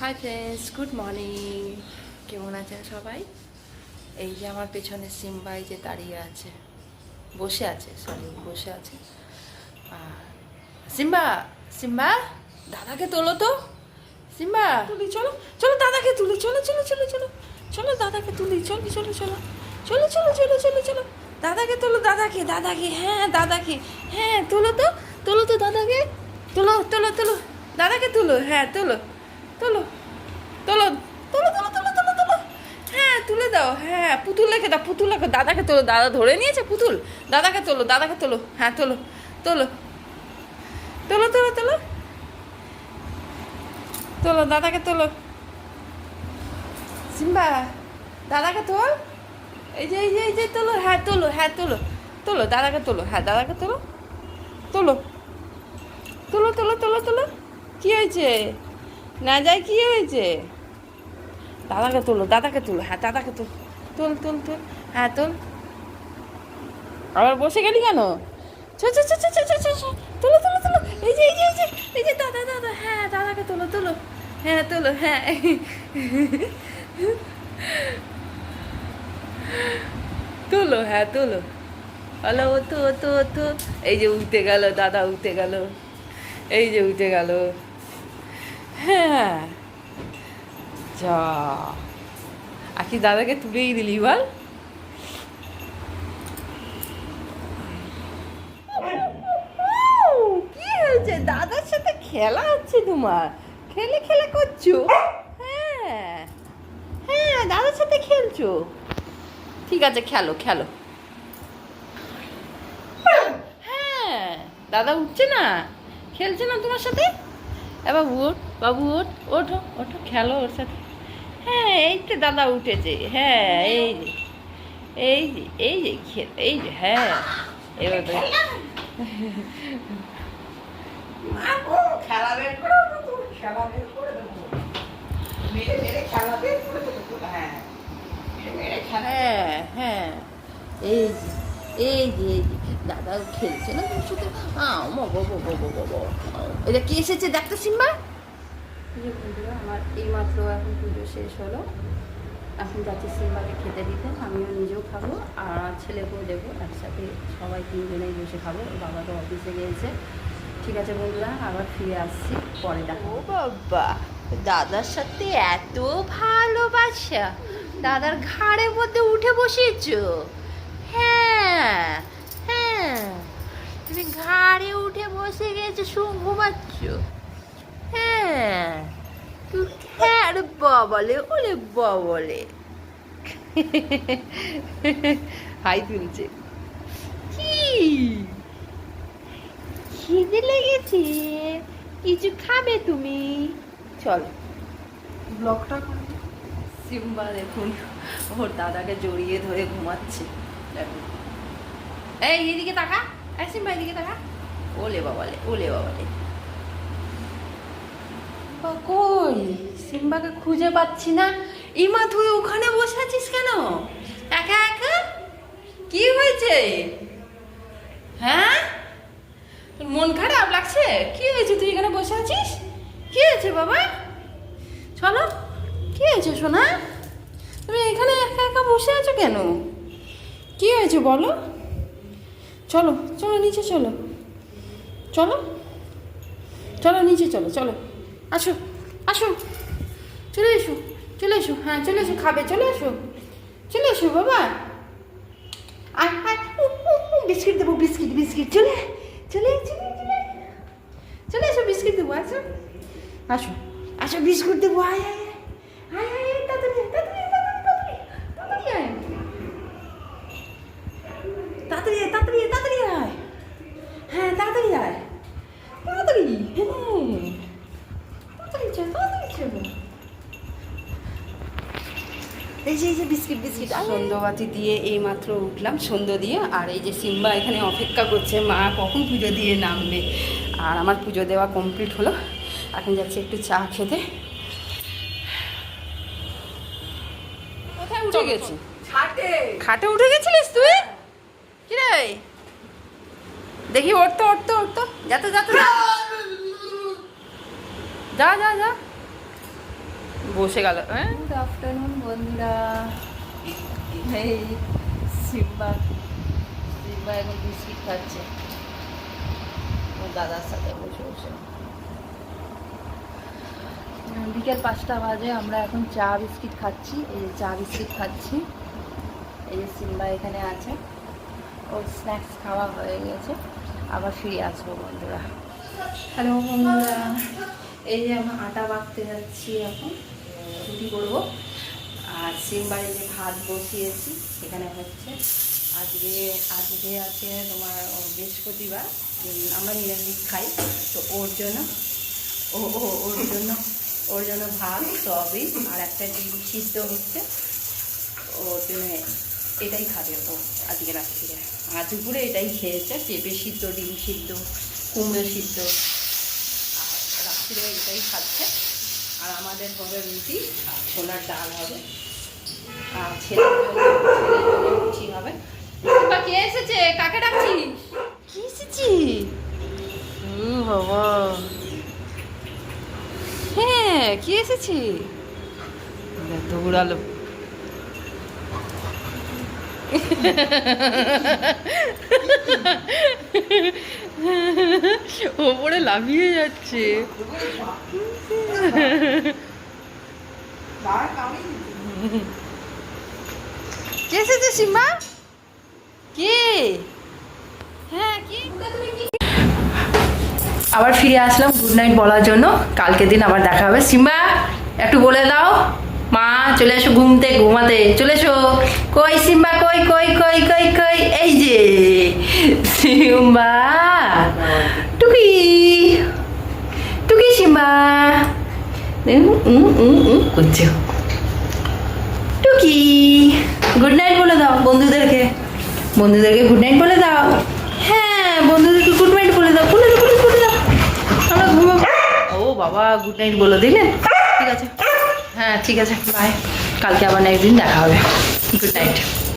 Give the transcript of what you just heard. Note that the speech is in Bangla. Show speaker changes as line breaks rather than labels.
হাই ফ্রেন্ডস গুড মর্নিং কেমন আছেন সবাই? এই যে আমার পেছনে সিম্বাই যে দাঁড়িয়ে আছে, বসে আছে সরি বসে আছে। সিম্বা সিম্বা, দাদাকে তোলো তো। সিম্বা, তুলি, চলো চলো দাদাকে তুলি, চলো চলো চলো চলো চলো দাদাকে তুলি, চলো চলো চলো চলো চলো চলো চলো চলো। দাদাকে তোলো, দাদাকে দাদাকে হ্যাঁ দাদাকে হ্যাঁ তোলো তো তোলো তো দাদাকে। তোলো তোলো তোলো, দাদাকে তুলো হ্যাঁ তোলো। তোলো তোলো তোলো তোলো তোলো তোলো তোলো হ্যাঁ তুলে দাও হ্যাঁ পুতুল রেখে দাও পুতুল রেখে দাদাকে তোলো দাদা ধরে নিয়েছে পুতুল দাদাকে তোলো দাদাকে তোলো হ্যাঁ তোলো তোলো তোলো তোলো তোলো তোলো দাদাকে তোলো সিম্বা দাদাকে তোল এই যে এই যে এই যে তোলো হ্যাঁ তোলো হ্যাঁ তোলো তোলো দাদাকে তোলো হ্যাঁ দাদাকে তোলো তোলো তোলো তোলো তোলো তোলো কী হয়েছে না যায়, কি হয়েছে? দাদাকে তোলো, দাদাকে তুলো হ্যাঁ দাদাকে তোল, তুল তুল তুল হ্যাঁ তোল। আবার বসে গেলি কেন? তোলো তোলো তোলো, এই যে এই যে এই যে এই যে, দাদা দাদা হ্যাঁ দাদাকে তোলো তোলো হ্যাঁ তোলো হ্যাঁ। তোলো হ্যাঁ তোলো। বলো ও তো ও তো ও তো এই যে উঠতে গেল, দাদা উঠতে গেল, এই যে উঠে গেলো। হ্যাঁ। যা। আকি দাদাকে তুলেই দিলি বল। কি হয়েছে? দাদার সাথে খেলা হচ্ছে তোমার? খেলে খেলে করছ? হ্যাঁ। হ্যাঁ দাদার সাথে খেলছো? ঠিক আছে, খেলো খেলো। হ্যাঁ দাদা উঠছে না? খেলছে না তোমার সাথে? এ বাবু ওঠ বাবু ওঠ ওঠো ওঠো খেলো ওর সাথে। হ্যাঁ এই তো দাদা উঠেছে। হ্যাঁ এই যে এই যে এই যে খেল এই যে হ্যাঁ এবার
হ্যাঁ।
হ্যাঁ হ্যাঁ এই যে এই যে এই যে দাদাও খেলছে না তোর সাথে? আও বাবা বাবা বাবা এটা কি এসেছে? দেখতো সিম্বা।
যে বন্ধুরা আমার এইমাত্র এখন পুজো শেষ হলো। এখন যাচ্ছি সিম্বাকে খেতে দিতে, আমিও নিজেও খাব, আর ছেলেকেও দেবো, একসাথে সবাই তিনজনেই বসে খাব বাবা তো অফিসে গিয়েছে। ঠিক আছে বন্ধুরা, আবার ফিরে আসছি, পরে
ও
দেখাবো
বাবা, দাদার সাথে এত ভালোবাসা? দাদার ঘাড়ের মধ্যে উঠে বসেছো? হ্যাঁ হ্যাঁ। তুমি ঘাড়ে উঠে বসে গেছো ঘুমাচ্ছ হ্যাঁ তুই হ্যাঁ রে বাবলে ওলে বাবলে। হাই তুলছে। কি? খিদে লেগেছে? কিছু খাবে তুমি? চলো। ব্লগটা সিম্বা দেখুন ওর দাদাকে জড়িয়ে ধরে ঘুমাচ্ছে। দেখুন এই এদিকে তাকা। এই সিম্বা এদিকে তাকা। ওলে বাবালে ওলে বাবালে। বা কই? সিম্বাকে খুঁজে পাচ্ছি না। ইমা, তুই ওখানে বসে আছিস কেন? একা একা? কি হয়েছে? হ্যাঁ? তোর মন খারাপ লাগছে? কি হয়েছে? তুই এখানে বসে আছিস? কি হয়েছে বাবা? চলো, কি হয়েছে সোনা? তুমি এখানে একা একা বসে আছো কেন? কি হয়েছে বলো? চলো চলো, নিচে চলো। চলো চলো, নিচে চলো চলো। আসো আসো। চলে এসো চলে এসো হ্যাঁ চলে এসো খাবে চলে এসো চলে এসো বাবা। উ, বিস্কিট দেবো বিস্কিট বিস্কিট চলে চলে চলে চলে চলে এসো বিস্কিট দেবো আসো আসো আসো বিস্কুট দেবো আয় আয় আয় আয় আয় তাড়াতাড়ি তাড়াতাড়ি তাড়াতাড়ি তাড়াতাড়ি আয়। তাড়াতাড়ি আয়। হ্যাঁ তাড়াতাড়ি আয় তাড়াতাড়ি হ্যাঁ তাড়াতাড়ি চল তাড়াতাড়ি চল এই যে এই যে বিস্কিট বিস্কিট
সন্ধ্যাবাতি দিয়ে এইমাত্র উঠলাম সন্ধ্যা দিয়ে আর এই যে সিম্বা এখানে অপেক্ষা করছে মা কখন পুজো দিয়ে নামবে? আর আমার পুজো দেওয়া কমপ্লিট হলো এখন যাচ্ছি একটু চা খেতে।
কোথায় উঠে গেছি? খাটে উঠে গেছিলিস তুই? কি রে? দেখি উঠতো উঠতো উঠতো যাতে যাতে যা যা। যা বসে গেল হ্যাঁ?
গুড আফটারনুন বন্ধুরা। এই সিম্বা সিম্বা এখন বিস্কিট খাচ্ছে। ওর দাদার সাথে বসে বসে। বিকেল পাঁচটা বাজে, আমরা এখন চা বিস্কিট খাচ্ছি, এই যে চা বিস্কিট খাচ্ছি। এই যে সিম্বা এখানে আছে। ওর স্ন্যাক্স খাওয়া হয়ে গেছে। আবার ফিরে আসব বন্ধুরা। হ্যালো বন্ধুরা। এই যে আমরা আটা বাঁধতে যাচ্ছি এখন। রুটি করব। আর সিমবারে যে ভাত বসিয়েছি সেখানে হচ্ছে আজকে আজকে আছে তোমার বৃহস্পতিবার আমরা নিরামিষ খাই, তো ওর জন্য, ও ও, ওর জন্য ওর জন্য ভাত, সয়াবিন আর একটা ডিম সিদ্ধ হচ্ছে ওর জন্য এটাই খাবে ও, আজকে রাত্রিরে। আর দুপুরে এটাই খেয়েছে, পেঁপে সিদ্ধ, ডিম সিদ্ধ, কুমড়ো সিদ্ধ, আর রাত্রিরে এটাই খাচ্ছে। আর আমাদের হবে রুটি আর ছোলার ডাল হবে। লুচি হবে
বা কে এসেছে? কাকে ডাকছিস কি এসেছি বাবা। হ্যাঁ কি এসেছি দৌড়ালো ওপরে লাফিয়ে যাচ্ছে। কে এসেছে সিম্বা কে হ্যাঁ কি আবার ফিরে আসলাম গুড নাইট বলার জন্য কালকে দিন আবার দেখা হবে সিম্বা একটু বলে দাও মা চলে এসো ঘুমতে ঘুমাতে চলে এসো কই সিম্বা কই কই কই কই কই এই যে সিম্বা টুকি টুকি সিম্বা করছে টুকি গুড নাইট বলে দাও বন্ধুদেরকে। বন্ধুদেরকে গুড নাইট বলে দাও। হ্যাঁ বন্ধুদেরকে গুড নাইট বলে দাও বলে দাও বলে দাও, আমরা ঘুমাবো ও বাবা গুড নাইট বলে দিলেন ঠিক আছে। হ্যাঁ ঠিক আছে বাই কালকে আবার একদিন দেখা হবে। Good night